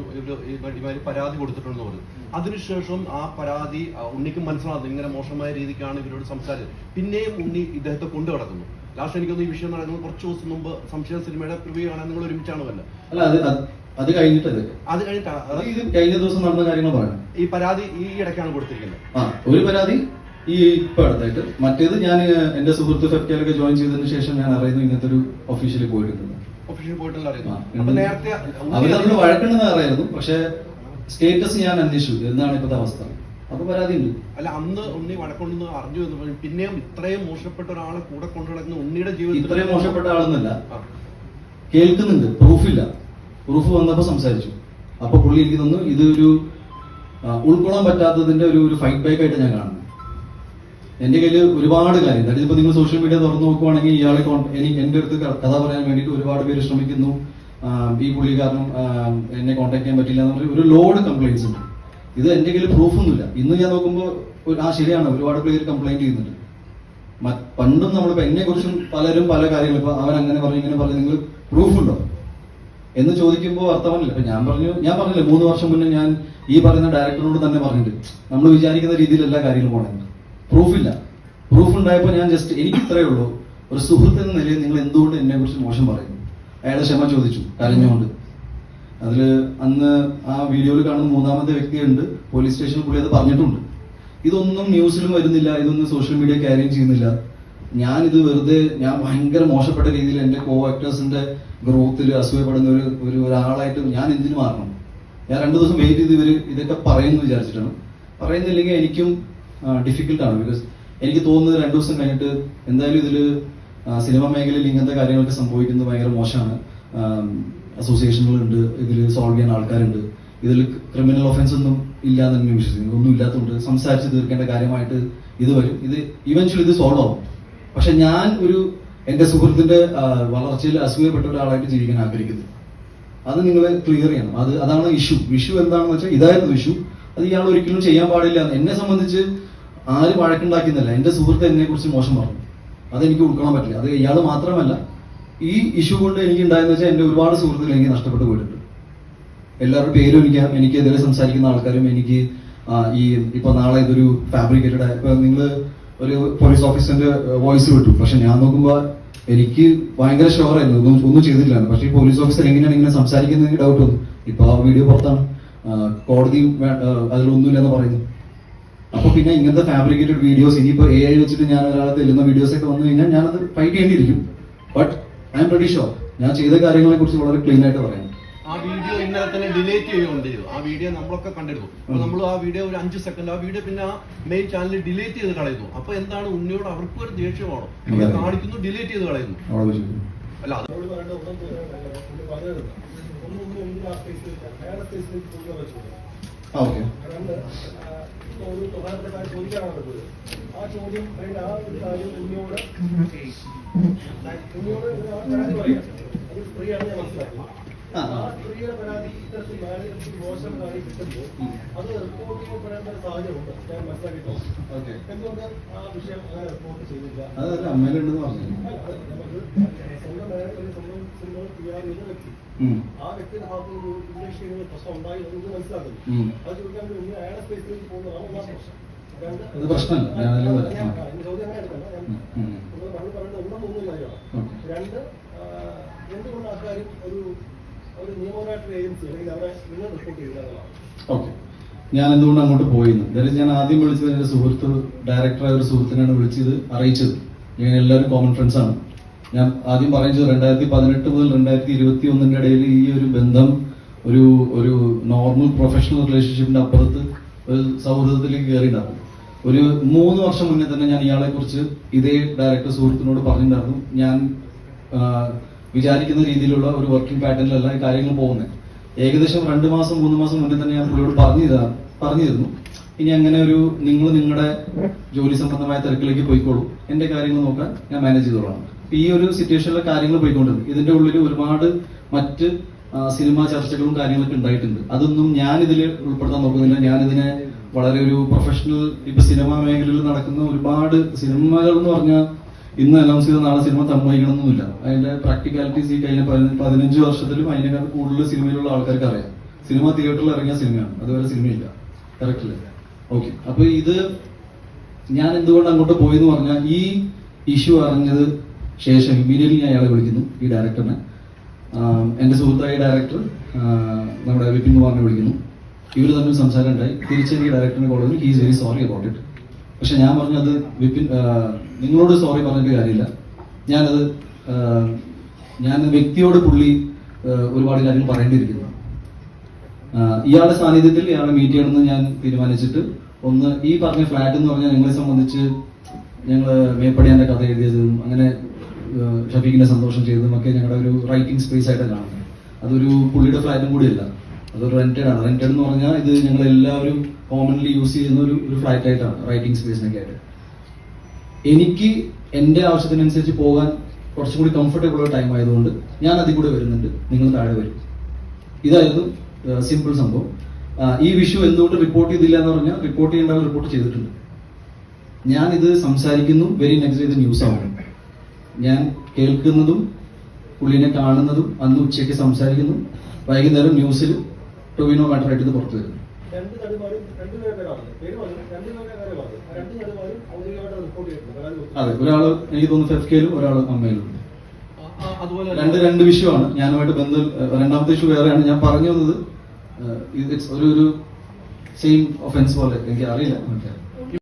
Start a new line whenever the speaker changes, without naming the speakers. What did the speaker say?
പറഞ്ഞു ഇവർ പരാതി കൊടുത്തിട്ടുണ്ടെന്ന് പറഞ്ഞു. അതിനുശേഷം ആ പരാതി ഉണ്ണിക്കും മനസ്സിലാകുന്നു. ഇങ്ങനെ മോശമായ രീതിക്കാണ് ഇവരോട് സംസാരിച്ചത്. പിന്നെയും ഉണ്ണി ഇദ്ദേഹത്തെ കൊണ്ടു കിടക്കുന്നു ലാസ്റ്റ് എനിക്കൊന്ന് ഈ വിഷയം നടക്കുന്നത് കുറച്ച് ദിവസം മുമ്പ് സംശയ സിനിമയുടെ പ്രിവ്യൂ കാണാൻ നിങ്ങൾ ഒരുമിച്ചാണ് വല്ല
അല്ല അത് അത് അത്
കഴിഞ്ഞിട്ടാണ്
ഇത് കഴിഞ്ഞ ദിവസം നടന്ന കാര്യങ്ങൾ പറയാം
ഈ പരാതി ഈ ഇടയ്ക്കാണ് കൊടുത്തിരിക്കുന്നത്.
ആ ഒരു പരാതി ഈ ഇപ്പൊ അടുത്തായിട്ട്. മറ്റേത് ഞാൻ എന്റെ സുഹൃത്ത് ഫെഫ്റ്റയിലൊക്കെ ജോയിൻ ചെയ്തതിന് ശേഷം ഞാൻ അറിയുന്നു ഇങ്ങനത്തെ ഒരു ഒഫീഷ്യലി പോയിട്ടുണ്ട്.
ഒഫീഷ്യൽ അപ്പൊ നേരത്തെ
തമ്മിൽ വഴക്കുണ്ടെന്ന് അറിയായിരുന്നു പക്ഷെ സ്റ്റേറ്റസ് ഞാൻ അന്വേഷിച്ചു. എന്താണ് ഇപ്പോഴത്തെ അവസ്ഥ? അപ്പൊ പരാതി ഉണ്ട്.
അല്ല അന്ന് ഉണ്ണി വഴക്കൊണ്ടെന്ന് അറിഞ്ഞു എന്ന് പറഞ്ഞു പിന്നെയും ഇത്രയും മോശപ്പെട്ട ഒരാളെ കൂടെ കൊണ്ടു നടക്കുന്ന ഉണ്ണിയുടെ ജീവിതം
ഇത്രയും മോശപ്പെട്ട ആളൊന്നല്ല. കേൾക്കുന്നുണ്ട്. പ്രൂഫില്ല. പ്രൂഫ് വന്നപ്പോ സംസാരിച്ചു. അപ്പൊ പുള്ളി എനിക്ക് തന്നു. ഇതൊരു ഉൾക്കൊള്ളാൻ പറ്റാത്തതിന്റെ ഒരു ഒരു ഫൈറ്റ് ബാക്ക് ആയിട്ട് ഞാൻ കാണുന്നു. എന്റെ കയ്യിൽ ഒരുപാട് കാര്യം. അതായത് ഇപ്പൊ നിങ്ങൾ സോഷ്യൽ മീഡിയ തുറന്നു നോക്കുവാണെങ്കിൽ ഇയാളെ എനിക്ക് എന്റെ അടുത്ത് കഥ പറയാൻ വേണ്ടിയിട്ട് ഒരുപാട് പേര് ശ്രമിക്കുന്നു. ഈ പുള്ളി കാരണം എന്നെ കോൺടാക്ട് ചെയ്യാൻ പറ്റില്ല എന്ന് പറഞ്ഞ ഒരു ലോഡ് കംപ്ലൈന്റ്സ് ഉണ്ട്. ഇത് എന്റെ കയ്യിൽ പ്രൂഫൊന്നുമില്ല ഇന്ന് ഞാൻ നോക്കുമ്പോൾ ആ ശരിയാണ്. ഒരുപാട് പേര് കംപ്ലൈന്റ് ചെയ്യുന്നുണ്ട്. പണ്ടും നമ്മൾ എന്നെ കുറിച്ചും പലരും പല കാര്യങ്ങൾ ഇപ്പൊ അവൻ അങ്ങനെ പറഞ്ഞു ഇങ്ങനെ പറഞ്ഞു. നിങ്ങൾ പ്രൂഫ് ഉണ്ടോ? എന്ന് ചോദിക്കുമ്പോൾ അർത്ഥമല്ല ഇപ്പൊ ഞാൻ പറഞ്ഞു ഞാൻ പറഞ്ഞില്ല മൂന്ന് വർഷം മുന്നേ ഞാൻ ഈ പറയുന്ന ഡയറക്ടറിനോട് തന്നെ പറഞ്ഞിട്ട് നമ്മൾ വിചാരിക്കുന്ന രീതിയിൽ എല്ലാ കാര്യങ്ങളും പോകണമെന്ന് പ്രൂഫില്ല. പ്രൂഫ് ഉണ്ടായപ്പോൾ ഞാൻ ജസ്റ്റ് എനിക്ക് ഇത്രയേ ഉള്ളൂ. ഒരു സുഹൃത്ത് എന്ന നിലയിൽ നിങ്ങൾ എന്തുകൊണ്ട് എന്നെ കുറിച്ച് മോശം പറയുന്നു? അയാളെ ക്ഷമ ചോദിച്ചു കരഞ്ഞുകൊണ്ട്. അതിൽ അന്ന് ആ വീഡിയോയിൽ കാണുന്ന മൂന്നാമത്തെ വ്യക്തിയുണ്ട്. പോലീസ് സ്റ്റേഷനിൽ പുള്ളി അത് പറഞ്ഞിട്ടുണ്ട്. ഇതൊന്നും ന്യൂസിലും വരുന്നില്ല ഇതൊന്നും സോഷ്യൽ മീഡിയ ക്യാരിയും ചെയ്യുന്നില്ല. ഞാൻ ഇത് വെറുതെ ഞാൻ ഭയങ്കര മോശപ്പെട്ട രീതിയിൽ എന്റെ കോ ആക്ടേഴ്സിന്റെ ഗ്രോത്തിൽ അസൂയപ്പെടുന്ന ഒരു ഒരു ഒരാളായിട്ട് ഞാൻ എന്തിനു മാറണം? ഞാൻ രണ്ടു ദിവസം വെയിറ്റ് ചെയ്ത് ഇവർ ഇതൊക്കെ പറയുന്നു വിചാരിച്ചിട്ടാണ്. പറയുന്നില്ലെങ്കിൽ എനിക്കും ഡിഫിക്കൽട്ട് ആണ്. ബിക്കോസ് എനിക്ക് തോന്നുന്നത് രണ്ടു ദിവസം കഴിഞ്ഞിട്ട് എന്തായാലും ഇതിൽ ആ, സിനിമ മേഖലയിൽ ഇങ്ങനത്തെ കാര്യങ്ങളൊക്കെ സംഭവിക്കുന്നത് ഭയങ്കര മോശമാണ്. അസോസിയേഷനുകളുണ്ട് ഇതിൽ സോൾവ് ചെയ്യാൻ ആൾക്കാരുണ്ട്. ഇതിൽ ക്രിമിനൽ ഒഫൻസ് ഒന്നും ഇല്ലാന്ന് തന്നെ വിശ്വസിക്കുന്നു ഒന്നും ഇല്ലാത്തതുകൊണ്ട് സംസാരിച്ച് തീർക്കേണ്ട കാര്യമായിട്ട് ഇത് വരും. ഇത് ഇവൻച്വലി ഇത് സോൾവ് ആവും. പക്ഷെ ഞാൻ ഒരു എന്റെ സുഹൃത്തിന്റെ ആ, വളർച്ചയിൽ അസൂയപ്പെട്ട ഒരാളായിട്ട് ജീവിക്കാൻ ആഗ്രഹിക്കുന്നു. അത് നിങ്ങൾ ക്ലിയർ ചെയ്യണം. അത് അതാണ് ഇഷ്യൂ ഇഷ്യൂ എന്താണെന്ന് വെച്ചാൽ ഇതായിരുന്നു ഇഷ്യൂ അത് ഇയാൾ ഒരിക്കലും ചെയ്യാൻ പാടില്ല. എന്നെ സംബന്ധിച്ച് ആരും വഴക്കുണ്ടാക്കിയെന്നല്ല. എന്റെ സുഹൃത്ത് എന്നെ കുറിച്ച് മോശം പറഞ്ഞു. അതെനിക്ക് ഉൾക്കൊള്ളാൻ പറ്റില്ല. അത് ഇയാൾ മാത്രമല്ല ഈ ഇഷ്യൂ കൊണ്ട് എനിക്ക് ഉണ്ടായെന്ന് വെച്ചാൽ എന്റെ ഒരുപാട് സുഹൃത്തുക്കൾ എനിക്ക് നഷ്ടപ്പെട്ടു പോയിട്ടുണ്ട്. എല്ലാവരുടെ പേരും എനിക്ക് എനിക്കെതിരെ സംസാരിക്കുന്ന ആൾക്കാരും എനിക്ക് ഈ ഇപ്പൊ നാളെ ഇതൊരു ഫാബ്രിക്കേറ്റഡ് ഇപ്പൊ നിങ്ങൾ ഒരു പോലീസ് ഓഫീസറിന്റെ വോയിസ് വിട്ടു. പക്ഷെ ഞാൻ നോക്കുമ്പോൾ എനിക്ക് ഭയങ്കര ഷോറായിരുന്നു ഒന്നും ഒന്നും ചെയ്തിട്ടില്ല പക്ഷെ ഈ പോലീസ് ഓഫീസർ എങ്ങനെയാണ് ഇങ്ങനെ സംസാരിക്കുന്നത് ഡൗട്ട് വന്നു. ഇപ്പൊ ആ വീഡിയോ പുറത്താണ്. കോടതിയും അതിലൊന്നുമില്ലെന്ന് പറയുന്നു. അപ്പൊ പിന്നെ ഇങ്ങനത്തെ ഫാബ്രിക്കേറ്റഡ് വീഡിയോസ് ഇനിയിപ്പോ എ ഐ വെച്ചിട്ട് ഞാൻ ഒരാളെ തെല്ലുന്ന വീഡിയോസ് ഒക്കെ വന്നു കഴിഞ്ഞാൽ ഞാനത് ഫൈറ്റ് ചെയ്യേണ്ടിയിരിക്കും. But I'm ready sure ഞാൻ ചെയ്ത കാര്യങ്ങളെ കുറിച്ച് വളരെ ക്ലീൻ ആയിട്ട് പറയാം.
ആ വീഡിയോ ഇന്നലെ തന്നെ ഡിലേറ്റ് ചെയ്യുകയുണ്ട് ചെയ്തു ആ വീഡിയോ നമ്മളൊക്കെ കണ്ടിരുന്നു. അപ്പൊ നമ്മൾ ആ വീഡിയോ ഒരു അഞ്ച് സെക്കൻഡ് ആ വീഡിയോ പിന്നെ ആ മെയിൻ ചാനലിൽ ഡിലേറ്റ് ചെയ്ത് കളയുന്നു. അപ്പൊ എന്താണ് ഉണ്ണിയോട് അവർക്ക് ഒരു ദേഷ്യമാണോ അവർ കാണിക്കുന്നു ഡിലേറ്റ് ചെയ്ത് കളയുന്നു. അല്ല അത്
ഓക്കെ
ഒരു പ്രധാനപ്പെട്ട ചോദിക്കാനാണ് പോയത് ആ ചോദ്യം അതിന്റെ ആ ഒരു കാര്യം കുഞ്ഞോട് കുഞ്ഞോട് പറയാം? അത് ആണ് ഞാൻ മനസ്സിലാക്കി
ആ,
ആ
ആ.
സ്ത്രീയുടെ പരാതി ഇത്തരത്തിൽ മാനേജർക്ക് മോശം കാര്യം കിട്ടുമ്പോൾ അത് റിപ്പോർട്ട് ചെയ്യപ്പെടേണ്ട സാഹചര്യമുണ്ട് ഞാൻ മനസ്സിലാക്കിയിട്ടുണ്ട്
ഓക്കെ
എന്തുകൊണ്ട് ആ വിഷയം അങ്ങനെ റിപ്പോർട്ട് ചെയ്തില്ല
അതല്ല അമ്മയിലുണ്ടെന്ന് പറഞ്ഞു
സ്വന്തം മാനേജർ സ്വന്തം ചെയ്യാൻ ചെയ്ത വ്യക്തി ആ. വ്യക്തിയുടെ ഭാഗത്ത് ഒരു ഇൻവെസ്റ്റിഗേഷൻ പ്രശ്നം ഉണ്ടായി എന്ന് മനസ്സിലാക്കുന്നു അത് ചോദിക്കാൻ വേണ്ടി അയാളുടെ സ്പേസിലേക്ക് പോകുന്നതാണ് ഒന്നാം പ്രശ്നം
അത് പ്രശ്നമല്ല.
ചോദ്യം അങ്ങനെ എടുക്കണ്ട. പറഞ്ഞു പറയുന്നത് ഒന്നും മൂന്ന് കാര്യമാണ് രണ്ട് എന്തുകൊണ്ട് ആൾക്കാരും ഒരു
ഓക്കെ ഞാൻ എന്തുകൊണ്ട് അങ്ങോട്ട് പോയിന്ന് എന്തായാലും ഞാൻ ആദ്യം വിളിച്ചത് എന്റെ സുഹൃത്ത് ഡയറക്ടറായ ഒരു സുഹൃത്തിനാണ് വിളിച്ചത് അറിയിച്ചത്. ഞങ്ങൾ എല്ലാവരും കോമൺ ഫ്രണ്ട്സ് ആണ്. ഞാൻ ആദ്യം പറയുന്നത് രണ്ടായിരത്തി പതിനെട്ട് മുതൽ രണ്ടായിരത്തി ഇരുപത്തി ഒന്നിന്റെ ഇടയിൽ ഈ ഒരു ബന്ധം ഒരു ഒരു നോർമൽ പ്രൊഫഷണൽ റിലേഷൻഷിപ്പിന്റെ അപ്പുറത്ത് ഒരു സൗഹൃദത്തിലേക്ക് കയറിയിട്ടുണ്ടായിരുന്നു ഒരു മൂന്ന് വർഷം മുന്നേ തന്നെ ഞാൻ ഇയാളെ കുറിച്ച് ഇതേ ഡയറക്ടർ സുഹൃത്തിനോട് പറഞ്ഞിട്ടുണ്ടായിരുന്നു ഞാൻ വിചാരിക്കുന്ന രീതിയിലുള്ള ഒരു വർക്കിംഗ് പാറ്റേണിലല്ല ഈ കാര്യങ്ങൾ പോകുന്നത് ഏകദേശം രണ്ട് മാസം മൂന്ന് മാസം മുന്നേ തന്നെ ഞാൻ പുള്ളിയോട് പറഞ്ഞു പറഞ്ഞിരുന്നു. ഇനി അങ്ങനെ ഒരു നിങ്ങൾ നിങ്ങളുടെ ജോലി സംബന്ധമായ തിരക്കിലേക്ക് പോയിക്കോളൂ. എന്റെ കാര്യങ്ങൾ നോക്കാൻ ഞാൻ മാനേജ് ചെയ്തോളാം. ഈ ഒരു സിറ്റുവേഷനിലെ കാര്യങ്ങൾ പോയിക്കൊണ്ടിരുന്നു. ഇതിന്റെ ഉള്ളിൽ ഒരുപാട് മറ്റ് സിനിമാ ചർച്ചകളും കാര്യങ്ങളൊക്കെ ഉണ്ടായിട്ടുണ്ട്. അതൊന്നും ഞാൻ ഇതിൽ ഉൾപ്പെടുത്താൻ നോക്കുന്നില്ല. ഞാനിതിനെ വളരെ ഒരു പ്രൊഫഷണൽ ഇപ്പൊ സിനിമാ മേഖലയിൽ നടക്കുന്ന ഒരുപാട് സിനിമകൾ എന്ന് പറഞ്ഞാൽ ഇന്ന് അനൗൺസ് ചെയ്ത നാളെ സിനിമ സമ്മതിക്കണമെന്നൊന്നുമില്ല അതിന്റെ പ്രാക്ടിക്കാലിറ്റീസ് ഈ കഴിഞ്ഞ പതിന- പതിനഞ്ച് വർഷത്തിലും അതിനേക്കാൾ കൂടുതൽ സിനിമയിലുള്ള ആൾക്കാർക്ക് അറിയാം. സിനിമ തിയേറ്ററിൽ ഇറങ്ങിയ സിനിമയാണ് അതുവരെ സിനിമയില്ല കറക്റ്റ് അല്ലേ? ഓക്കെ അപ്പൊ ഇത് ഞാൻ എന്തുകൊണ്ട് അങ്ങോട്ട് പോയി എന്ന് പറഞ്ഞാൽ ഈ ഇഷ്യൂ അറിഞ്ഞത് ശേഷം ഇമ്മീഡിയറ്റ്ലി ഞാൻ അയാളെ വിളിക്കുന്നു ഈ ഡയറക്ടറിനെ എന്റെ സുഹൃത്തായ ഡയറക്ടർ നമ്മുടെ വിപിൻ കുമാറിനെ വിളിക്കുന്നു. ഇവർ തമ്മിൽ സംസാരം ഉണ്ടായി. തിരിച്ചെനിക്ക് ഡയറക്ടറിനെ കോൾ ചെയ്തു he's very sorry about it പക്ഷെ ഞാൻ പറഞ്ഞത് വിപിൻ നിങ്ങളോട് സോറി പറഞ്ഞിട്ട് കാര്യമില്ല. ഞാനത് ഞാൻ വ്യക്തിയോട് പുള്ളി ഒരുപാട് കാര്യങ്ങൾ പറയേണ്ടിയിരിക്കുന്നു. ഇയാളുടെ സാന്നിധ്യത്തിൽ ഇയാളെ മീറ്റ് ചെയ്യണമെന്ന് ഞാൻ തീരുമാനിച്ചിട്ട് ഒന്ന് ഈ പറഞ്ഞ ഫ്ലാറ്റ് എന്ന് പറഞ്ഞാൽ ഞങ്ങളെ സംബന്ധിച്ച് ഞങ്ങൾ മേപ്പടിയാന്റെ കഥ എഴുതിയതും അങ്ങനെ ഷഫീഖിനെ സന്തോഷം ചെയ്തതും ഒക്കെ ഞങ്ങളുടെ ഒരു റൈറ്റിംഗ് സ്പേസ് ആയിട്ട് കാണുന്നത്. അതൊരു പുള്ളിയുടെ ഫ്ലാറ്റും കൂടിയല്ല. അതൊരു റെന്റഡ് ആണ്. റെന്റഡ് എന്ന് പറഞ്ഞാൽ ഇത് ഞങ്ങൾ എല്ലാവരും കോമൺലി യൂസ് ചെയ്യുന്ന ഒരു ഒരു ഫ്ലാറ്റ് ആയിട്ടാണ് റൈറ്റിംഗ് സ്പേസിനൊക്കെ ആയിട്ട്. എനിക്ക് എന്റെ ആവശ്യത്തിനനുസരിച്ച് പോകാൻ കുറച്ചും കൂടി കംഫർട്ടബിൾ ഉള്ള ടൈം ആയതുകൊണ്ട് ഞാൻ അതിൽ കൂടെ വരുന്നുണ്ട്. നിങ്ങൾ താഴെ വരും. ഇതായിരുന്നു സിമ്പിൾ സംഭവം. ഈ വിഷു എന്തുകൊണ്ട് റിപ്പോർട്ട് ചെയ്തില്ല എന്ന് പറഞ്ഞാൽ റിപ്പോർട്ട് ചെയ്യേണ്ട റിപ്പോർട്ട് ചെയ്തിട്ടുണ്ട്. ഞാൻ ഇത് സംസാരിക്കുന്നു വെരി നെക്സ്റ്റ് ഇത് ന്യൂസ് ആവുന്നു ഞാൻ കേൾക്കുന്നതും പുള്ളിനെ കാണുന്നതും അന്ന് ഉച്ചയ്ക്ക് സംസാരിക്കുന്നു. വൈകുന്നേരം ന്യൂസിൽ ടൊവിനോ മാറ്ററായിട്ട് ഇത് പുറത്തു വരുന്നു.
രണ്ട് നടുമാരും രണ്ടുപേരെ പേരാണ് പേര് പറഞ്ഞു. രണ്ടുപേരുടെ കാര്യം പറഞ്ഞു. ആ രണ്ട് നടുമാരും ഔദ്യോഗികമായിട്ട് റിപ്പോർട്ട് ചെയ്തിട്ടുണ്ട്. പരാതി കൊടുത്തു.
അതെ ഒരാൾ എനിക്ക് തോന്നുന്നു ഫെഫ്കയിലും ഒരാൾ അമ്മയിലും
ആ, അതുപോലെ
രണ്ട് രണ്ട് വിഷയമാണ്. ഞാനുമായിട്ട് ബന്ധം രണ്ടാമത്തെ ഇഷ്യൂ വേറെയാണ്. ഞാൻ പറഞ്ഞു വന്നത് ഒരു ഒരു സെയിം ഒഫൻസ് പോലെ. എനിക്ക് അറിയില്ല. ഓക്കെ